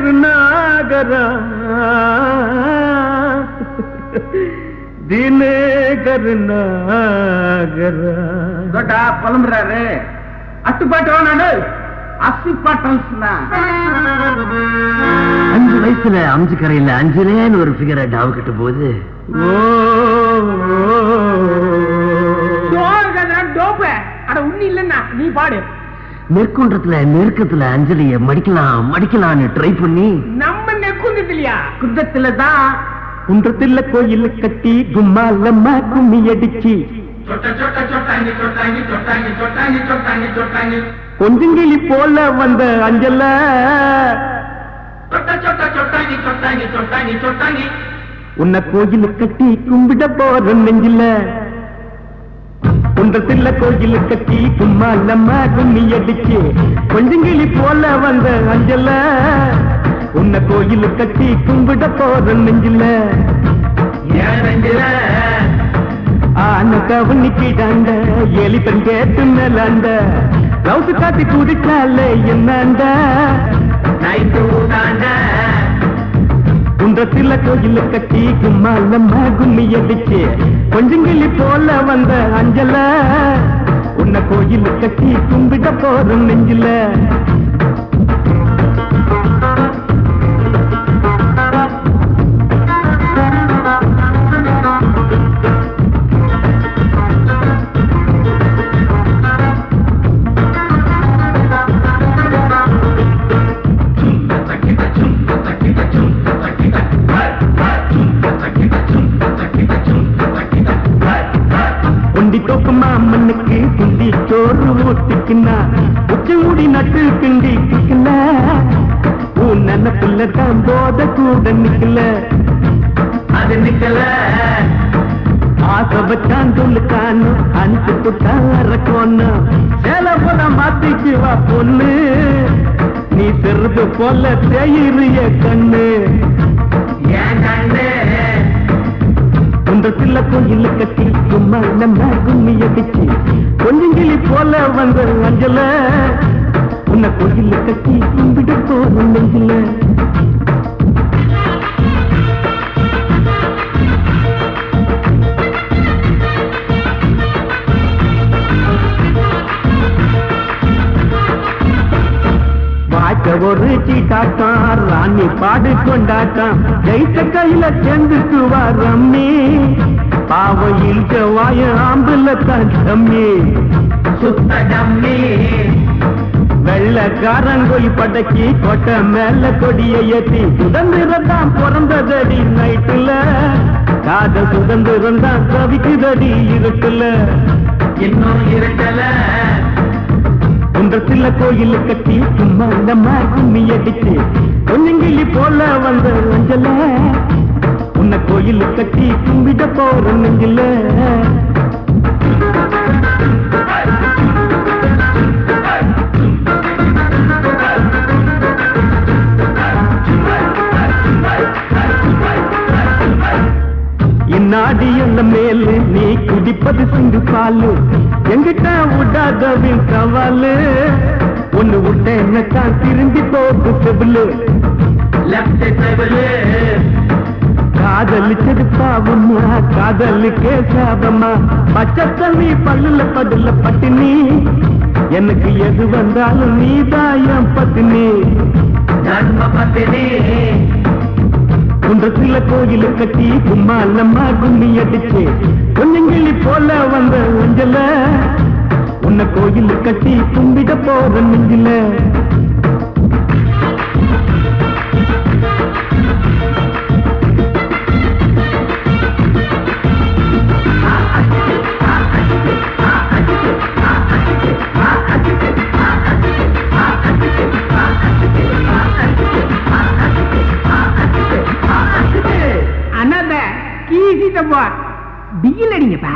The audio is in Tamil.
கருணாகரா. தினகர் நாகரா தோட்டா புலம்புறாரு. அட்டுப்பாட்டு வேணாடு அசிப்பாட்டல்ஸ்னா அஞ்சு வயசுல அம்ஜி கரையில அஞ்சுலேன்னு ஒரு ஃபிகரை டாவு கட்ட போது ஓ. டோப்பு. அட உண்ணி இல்லன்னா நீ பாடு. நெற்குன்றத்துல நெருக்கத்துல அஞ்சலிய மடிக்கலாம் மடிக்கலாம்னு ட்ரை பண்ணி நம்ம நெக்குந்ததுலையா குந்தத்துல தான் குன்றத்துல கோயில் கட்டி கும்மாலம்மா கும்மி அடிச்சு. கொஞ்சங்கிளி போல வந்த அஞ்சல. உன்னை கோயில் கட்டி கும்பிட போற நெஞ்சில. குன்றத்துல கோயில் கட்டி கும்மாலம்மா கும்மி அடிச்சு கொஞ்சங்கிளி போல வந்த அஞ்சல. உன்னை கோயில் கட்டி கும்பிட போற நெஞ்சில. ஆன கவனிக்கிடாண்ட எலி பெண் கேட்டு மேலாண்ட. லவுசு காட்டி குடிச்சாலே என்னாண்ட? கோயில் கட்டி கும்மாலம்மா கும்மி அடிச்சு கொஞ்சங்கிளி போல வந்த அஞ்சல. உன்னை கோயில் கட்டி கும்பிட போற நெஞ்சில. சோறு உச்சி முடி நட்டு கிண்டி கிக்கல உன் நினப்புல தான் போத கூட நிக்கல. அது நிக்கல. ஆசை வச்சான் சொல்லுக்கான்னு அனுப்பி புட்டான் அரக்கோன்னு சேல போல மாத்திக்கு வா பொண்ணு. நீ செருது போல தேயிறிய நம்ம கும்மி அடிச்சு கொஞ்சங்கிளி போல வந்த அஞ்சல. உன்னை கோயில் கட்டி கும்பிட போற நெஞ்சில. ஒரு சீட்டாட்டான் ராணி பாடு கொண்டாட்டான். ஜெயித்த கையில சேர்ந்துட்டு வா ரம்மி பாவம் இழுக்க வாய ஆம்புல தம்மி சுத்த டம்மி. வெள்ளக்காரங்கொய் படக்கி கொட்ட மேல கொடிய ஏத்தி சுதந்திரத்தான் பிறந்ததடி நைட்டுல. காத சுதந்திரம் தான் தவிக்குதடி இருக்குல்ல இன்னும் இருக்கல குன்றத்தில் கோயில் கட்டி சும்மா நம்ம கும்மி அடிச்சு. பொன்னிங்கிலி போல வந்த அஞ்சல உன்னை கட்டி கும்பிட போற நெஞ்சில. இந்நாடி அந்த மேலு நீ குடிப்பது சிந்து பாலு. எங்கிட்ட விடாதவின் சவாலு. ஒன்னு விட்ட என்னத்தான் திரும்பி போட்டு செவிலு. காதலிச்சது பாவமா காதலுக்கே சாபமா பச்சை தண்ணி பல்லுல படுல பட்டினி. எனக்கு எது வந்தாலும் நீதான் என் பத்தினி குன்றத்துல கோயில் கட்டி கும்மாலம்மா கும்மி அடிச்சு. கொஞ்சங்கிளி போல வந்த அஞ்சல உன்னை கோயில் கட்டி கும்பிட போற நெஞ்சில. அண்ணாத கீசிட்டப்பா அடிங்கப்பா